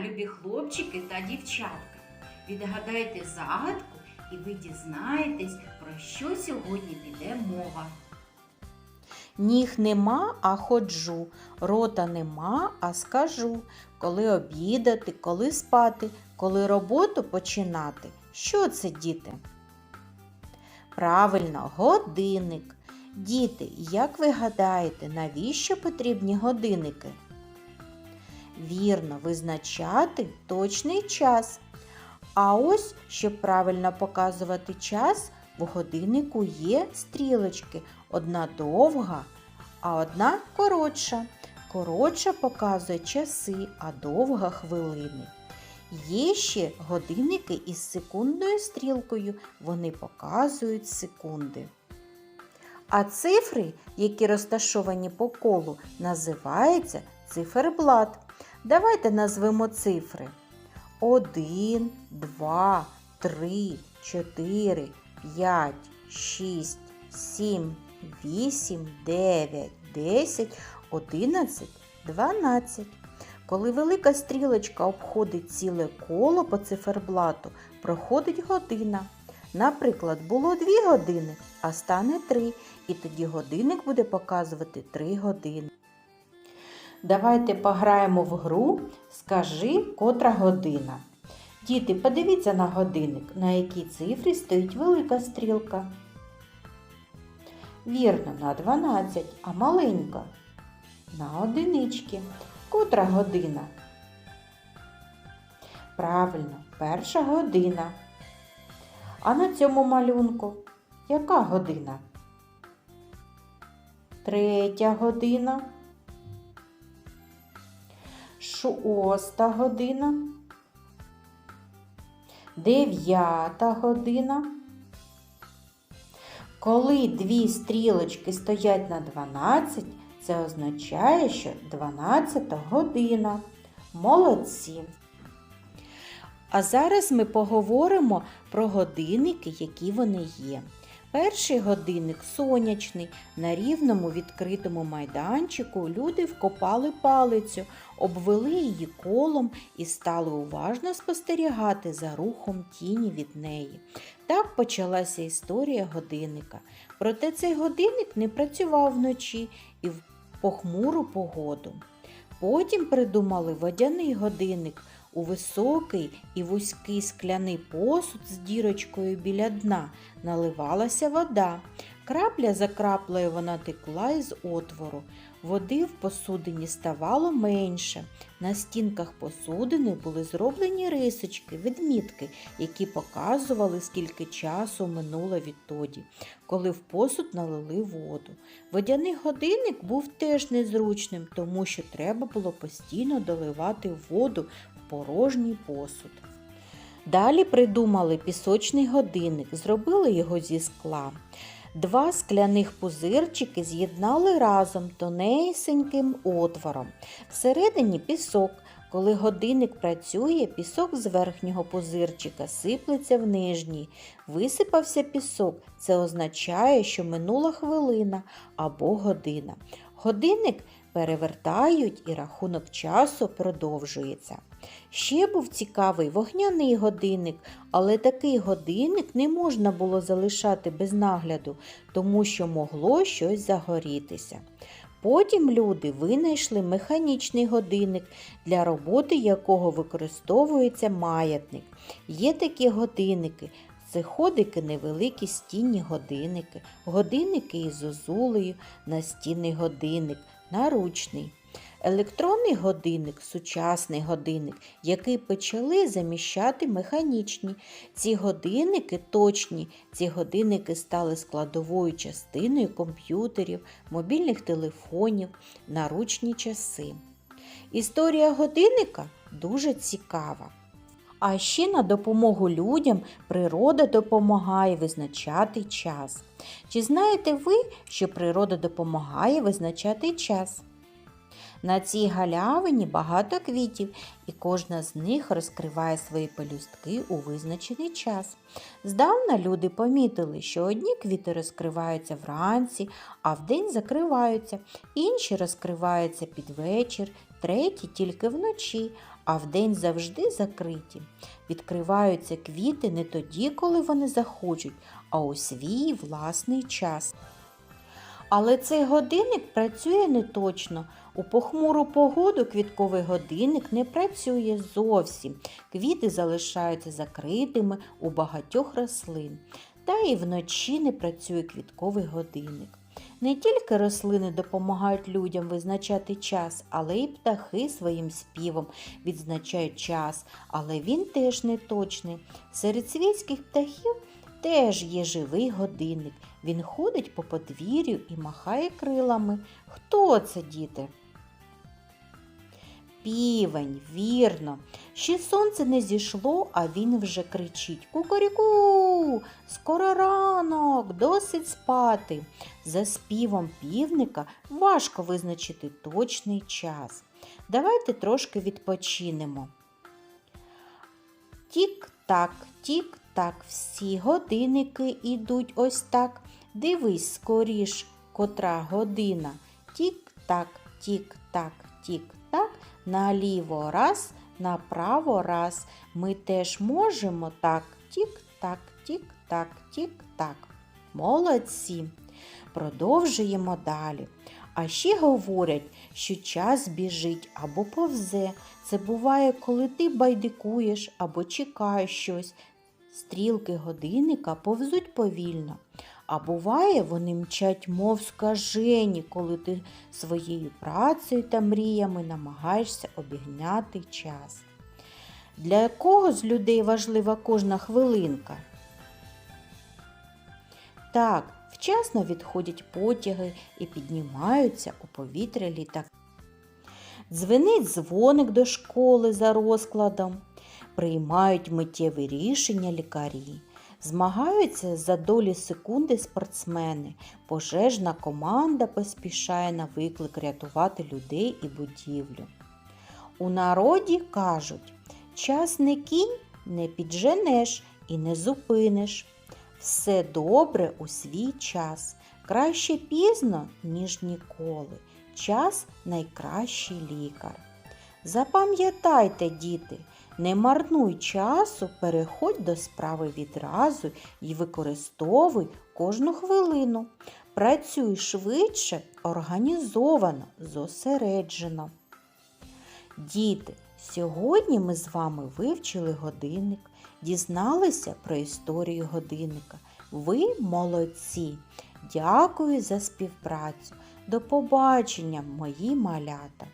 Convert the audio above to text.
любі хлопчики та дівчатка. Відгадайте загадку і ви дізнаєтесь, про що сьогодні піде мова. Ніг нема, а ходжу, рота нема, а скажу. Коли обідати, коли спати, коли роботу починати. Що це, діти? Правильно, годинник. Діти, як ви гадаєте, навіщо потрібні годинники? Вірно, визначати точний час. А ось, щоб правильно показувати час, в годиннику є стрілочки. Одна довга, а одна коротша. Коротша показує часи, а довга хвилини. Є ще годинники із секундною стрілкою, вони показують секунди. А цифри, які розташовані по колу, називаються циферблат. Давайте назвемо цифри. 1, 2, 3, 4, 5, 6, 7, 8, 9, 10, 11, 12. Коли велика стрілочка обходить ціле коло по циферблату, проходить година. Наприклад, було 2 години, а стане 3, і тоді годинник буде показувати 3 години. Давайте пограємо в гру Скажи, котра година. Діти, подивіться на годинник, на якій цифрі стоїть велика стрілка. Вірно, на 12, а маленька на одинички. Котра година? Правильно, перша година. А на цьому малюнку яка година? Третя година. Шоста година. Дев'ята година. Коли дві стрілочки стоять на 12, це означає, що 12 година. Молодці. А зараз ми поговоримо про годинники, які вони є. Перший годинник сонячний. На рівному відкритому майданчику люди вкопали палицю, обвели її колом і стали уважно спостерігати за рухом тіні від неї. Так почалася історія годинника. Проте цей годинник не працював вночі і в похмуру погоду. Потім придумали водяний годинник у високий і вузький скляний посуд з дірочкою біля дна наливалася вода. Крапля за краплею вона текла із отвору. Води в посудині ставало менше. На стінках посудини були зроблені рисочки, відмітки, які показували, скільки часу минуло відтоді, коли в посуд налили воду. Водяний годинник був теж незручним, тому що треба було постійно доливати воду порожній посуд. Далі придумали пісочний годинник, зробили його зі скла. Два скляних пузирчики з'єднали разом тонесеньким отвором. Всередині пісок. Коли годинник працює, пісок з верхнього пузирчика сиплеться в нижній. Висипався пісок. Це означає, що минула хвилина або година. Годинник перевертають і рахунок часу продовжується. Ще був цікавий вогняний годинник, але такий годинник не можна було залишати без нагляду, тому що могло щось загорітися. Потім люди винайшли механічний годинник, для роботи якого використовується маятник. Є такі годинники. Це ходики невеликі стінні годинники, годинники із зозулею, настінний годинник, наручний. Електронний годинник сучасний годинник, який почали заміщати механічні. Ці годинники точні, ці годинники стали складовою частиною комп'ютерів, мобільних телефонів, наручні часи. Історія годинника дуже цікава. А ще на допомогу людям природа допомагає визначати час. Чи знаєте ви, що природа допомагає визначати час? На цій галявині багато квітів, і кожна з них розкриває свої пелюстки у визначений час. Здавна люди помітили, що одні квіти розкриваються вранці, а вдень закриваються, інші розкриваються під вечір, треті тільки вночі, а вдень завжди закриті. Відкриваються квіти не тоді, коли вони захочуть, а у свій власний час. Але цей годинник працює не точно. У похмуру погоду квітковий годинник не працює зовсім. Квіти залишаються закритими у багатьох рослин. Та і вночі не працює квітковий годинник. Не тільки рослини допомагають людям визначати час, але й птахи своїм співом відзначають час, але він теж не точний. Серед світських птахів теж є живий годинник. Він ходить по подвір'ю і махає крилами. Хто це, діти? Півень, вірно. Ще сонце не зійшло, а він вже кричить Кукаріку, скоро ранок, досить спати. За співом півника важко визначити точний час. Давайте трошки відпочинемо. Тік-так, тік-так, всі годинники ідуть ось так. Дивись скоріш, котра година. Тік-так, тік-так, тік-так, наліво раз, направо раз. Ми теж можемо так. Тік-так, тік-так, тік-так. Молодці. Продовжуємо далі. А ще говорять, що час біжить або повзе. Це буває, коли ти байдикуєш або чекаєш щось. Стрілки годинника повзуть повільно. А буває, вони мчать, мов скажені, коли ти своєю працею та мріями намагаєшся обігняти час. Для якого з людей важлива кожна хвилинка? Так, вчасно відходять потяги і піднімаються у повітря літаки. Дзвенить дзвоник до школи за розкладом, приймають миттєві рішення лікарі, змагаються за долі секунди спортсмени, пожежна команда поспішає на виклик рятувати людей і будівлю. У народі кажуть, час не кінь, не підженеш і не зупиниш. Все добре у свій час, краще пізно, ніж ніколи. Час найкращий лікар. Запам'ятайте, діти, не марнуй часу, переходь до справи відразу і використовуй кожну хвилину. Працюй швидше, організовано, зосереджено. Діти, сьогодні ми з вами вивчили годинник, дізналися про історію годинника. Ви молодці! Дякую за співпрацю. До побачення, мої малята!